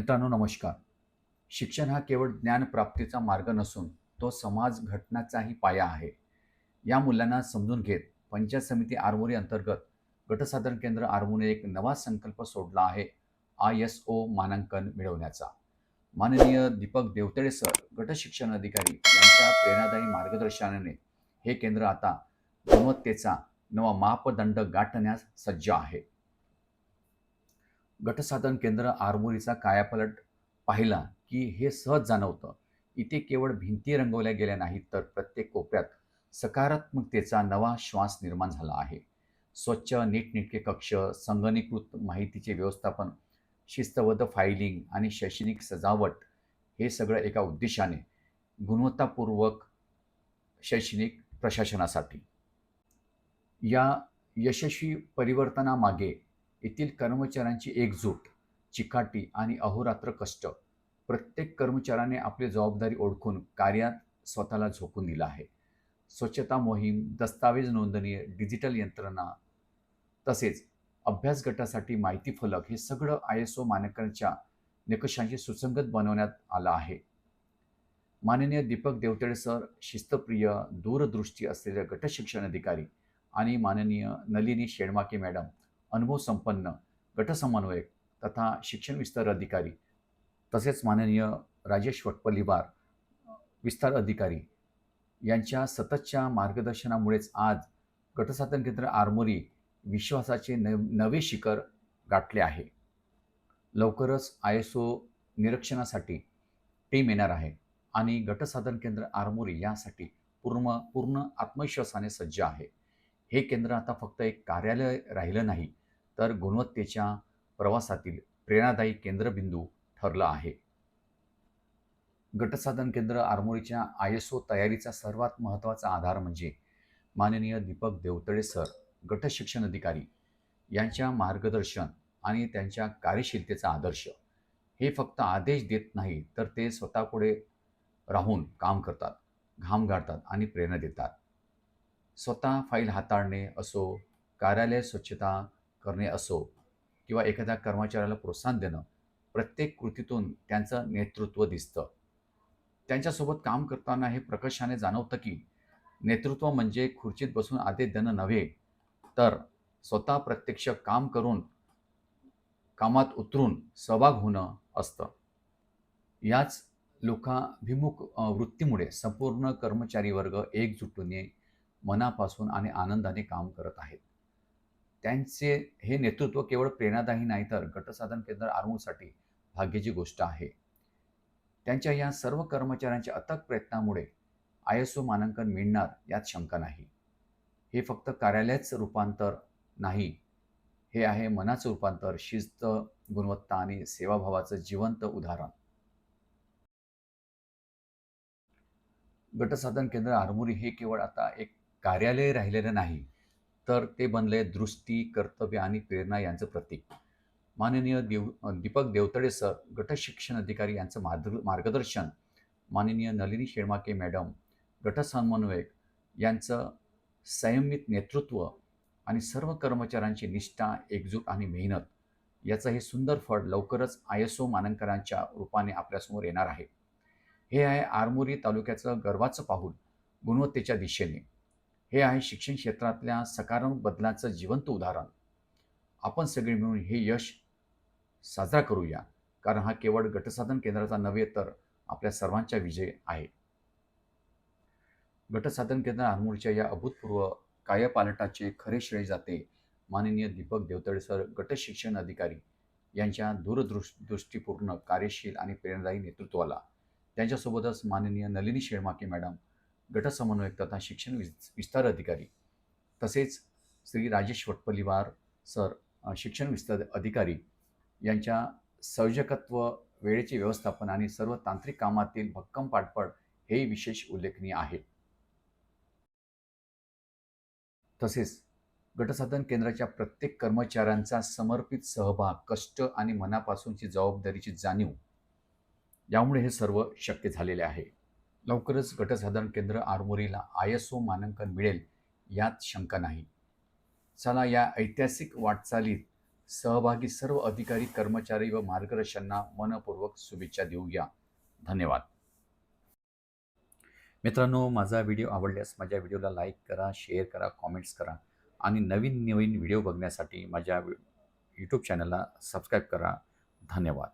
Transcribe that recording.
मित्रांनो नमस्कार. शिक्षण हा केवळ ज्ञानप्राप्तीचा मार्ग नसून तो समाज घटनाचाही पाया आहे. या मूल्यांना समजून घेत पंचायत समिती आरमोरी अंतर्गत गटसाधन केंद्र आरमोरीने एक नवा संकल्प सोडला आहे आय एस ओ मानांकन मिळवण्याचा. माननीय दीपक देवतळे सर गटशिक्षण अधिकारी यांच्या प्रेरणादायी मार्गदर्शनाने हे केंद्र आता गुणवत्तेचा नवा मापदंड गाठण्यास सज्ज आहे. गटसाधन केंद्र आरमोरीचा कायापलट पाहिला की हे सहज जाणवतं. इथे केवळ भिंती रंगवल्या गेल्या नाहीत तर प्रत्येक कोपऱ्यात सकारात्मकतेचा नवा श्वास निर्माण झाला आहे. स्वच्छ नीटनेटके कक्ष संगणीकृत माहितीचे व्यवस्थापन शिस्तबद्ध फायलिंग आणि शैक्षणिक सजावट हे सगळं एका उद्देशाने गुणवत्तापूर्वक शैक्षणिक प्रशासनासाठी. या यशस्वी परिवर्तनामागे येथील कर्मचाऱ्यांची एकजूट चिकाटी आणि अहोरात्र कष्ट प्रत्येक कर्मचाऱ्याने आपली जबाबदारी ओळखून कार्यात स्वतःला झोकून दिलं आहे. स्वच्छता मोहीम दस्तावेज नोंदणी डिजिटल यंत्रणा तसेच अभ्यास गटासाठी माहिती फलक हे सगळं आय एस ओ मानकांच्या निकषांशी सुसंगत बनवण्यात आलं आहे. माननीय दीपक देवतळे सर शिस्तप्रिय दूरदृष्टी असलेले गट शिक्षण अधिकारी आणि माननीय नलिनी शेडमाके मॅडम अनुभव संपन्न गटसमन्वयक तथा शिक्षण विस्तार अधिकारी तसेच माननीय राजेश वटपल्लीवार विस्तार अधिकारी यांच्या सततच्या मार्गदर्शनामुळेच आज गटसाधन केंद्र आरमोरी विश्वासाचे न नवे शिखर गाठले आहे. लवकरच आय एस ओ निरीक्षणासाठी टीम येणार आहे आणि गटसाधन केंद्र आरमोरी यासाठी पूर्ण पूर्ण आत्मविश्वासाने सज्ज आहे. हे केंद्र आता फक्त एक कार्यालय राहिलं नाही तर गुणवत्तेच्या प्रवासातील प्रेरणादायी केंद्रबिंदू ठरलं आहे. गटसाधन केंद्र आरमोरीच्या आय एस ओ तयारीचा सर्वात महत्त्वाचा आधार म्हणजे माननीय दीपक देवतळे सर गट शिक्षण अधिकारी यांच्या मार्गदर्शन आणि त्यांच्या कार्यशीलतेचा आदर्श. हे फक्त आदेश देत नाही तर ते स्वतःपुढे राहून काम करतात घाम गाळतात आणि प्रेरणा देतात. स्वतः फाईल हाताळणे असो कार्यालय स्वच्छता करणे असो किंवा एखाद्या कर्मचाऱ्याला प्रोत्साहन देणं प्रत्येक कृतीतून त्यांचं नेतृत्व दिसतं. त्यांच्यासोबत काम करताना हे प्रकर्षाने जाणवतं की नेतृत्व म्हणजे खुर्चीत बसून आदेश देणं नव्हे तर स्वतः प्रत्यक्ष काम करून कामात उतरून सहभाग होणं असतं. याच लोकाभिमुख वृत्तीमुळे संपूर्ण कर्मचारी वर्ग एकजुटीने मनापासून आणि आनंदाने काम करत आहेत. त्यांचे हे नेतृत्व केवळ प्रेरणादायी नाही तर गटसाधन केंद्र आरमूरसाठी भाग्याची गोष्ट आहे. त्यांच्या या सर्व कर्मचाऱ्यांच्या अथक प्रयत्नामुळे आय एस ओ मानांकन मिळणार यात शंका नाही. हे फक्त कार्यालयाचं रूपांतर नाही हे आहे मनाचं रूपांतर शिस्त गुणवत्ता आणि सेवाभावाचं जिवंत उदाहरण. गटसाधन केंद्र आरमोरी हे केवळ आता एक कार्यालय राहिलेलं नाही तर ते बनले दृष्टी कर्तव्य आणि प्रेरणा यांचं प्रतीक. माननीय देव दीपक देवतळे सर गट शिक्षण अधिकारी यांचं मार्ग मार्गदर्शन. माननीय नलिनी शेळमाके मॅडम गट समन्वयक यांचं संयमित नेतृत्व आणि सर्व कर्मचाऱ्यांची निष्ठा एकजूट आणि मेहनत याचं हे सुंदर फळ लवकरच आय एस ओ मानांकनाच्या रूपाने आपल्यासमोर येणार आहे. हे आहे आरमोरी तालुक्याचं गर्वाचं पाऊल गुणवत्तेच्या दिशेने. हे आहे शिक्षण क्षेत्रातल्या सकारात्मक बदलाचं जिवंत उदाहरण. आपण सगळे मिळून हे यश साजरा करूया कारण हा केवळ गटसाधन केंद्राचा नव्हे तर आपल्या सर्वांचा विजय आहे. गटसाधन केंद्र आरमोरच्या या अभूतपूर्व कायापालटाचे खरे श्रेय जाते माननीय दीपक देवतळे सर गटशिक्षण अधिकारी यांच्या दूरदृष्ट दृष्टीपूर्ण कार्यशील आणि प्रेरणादायी नेतृत्वाला. त्यांच्यासोबतच माननीय नलिनी शेळमाके मॅडम गटसमन्वयक तथा शिक्षण विस विस्तार अधिकारी तसेच श्री राजेश वटपल्लीवार सर शिक्षण विस्तार अधिकारी यांच्या संयोजकत्व वेळेचे व्यवस्थापन आणि सर्व तांत्रिक कामातील भक्कम पाठपड हे विशेष उल्लेखनीय आहे. तसेच गटसाधन केंद्राच्या प्रत्येक कर्मचाऱ्यांचा समर्पित सहभाग कष्ट आणि मनापासूनची जबाबदारीची जाणीव यामुळे हे सर्व शक्य झालेले आहे. लवकरच गटसाधन केंद्र आरमोरीला आय एस ओ मानांकन मिळेल यात शंका नाही. चला या ऐतिहासिक वाटचालीत सहभागी सर्व अधिकारी कर्मचारी व मार्गदर्शकांना मनपूर्वक शुभेच्छा देऊया. धन्यवाद. मित्रांनो माझा व्हिडिओ आवडल्यास माझ्या व्हिडिओला लाईक करा शेअर करा कॉमेंट्स करा आणि नवीन नवीन व्हिडिओ बघण्यासाठी माझ्या यूट्यूब चॅनलला सबस्क्राईब करा. धन्यवाद.